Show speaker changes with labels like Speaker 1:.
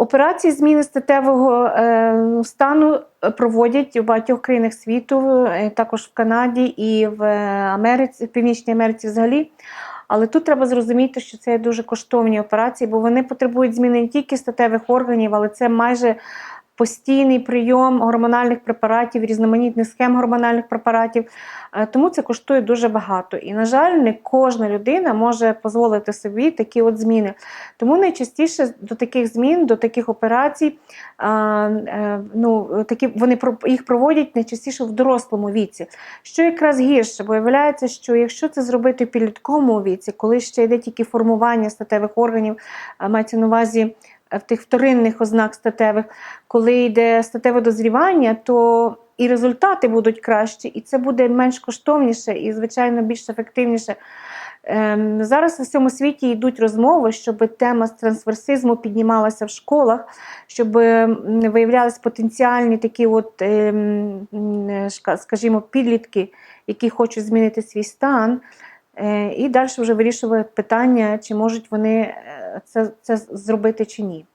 Speaker 1: Операції зміни статевого е, стану проводять у багатьох країнах світу, е, також в Канаді і в Америці, в Північній Америці взагалі. Але тут треба зрозуміти, що це дуже коштовні операції, бо вони потребують зміни не тільки статевих органів, але це майже постійний прийом гормональних препаратів, різноманітних схем гормональних препаратів. Е, Тому це коштує дуже багато. І, на жаль, не кожна людина може дозволити собі такі от зміни. Тому найчастіше до таких змін, до таких операцій, е, ну, такі, вони їх проводять найчастіше в дорослому віці. Що якраз гірше, бо виявляється, що якщо це зробити в підлітковому віці, коли ще йде тільки формування статевих органів, мається на увазі е, в тих вторинних ознак статевих, коли йде статеве дозрівання, то і результати будуть кращі, і це буде менш коштовніше і, звичайно, більш ефективніше. Ем, Зараз у всьому світі йдуть розмови, щоб тема з трансверсизму піднімалася в школах, щоб м, виявлялись потенціальні такі, от, ем, скажімо, підлітки, які хочуть змінити свій стан. Е, І далі вже вирішувати питання, чи можуть вони е, це, це зробити чи ні.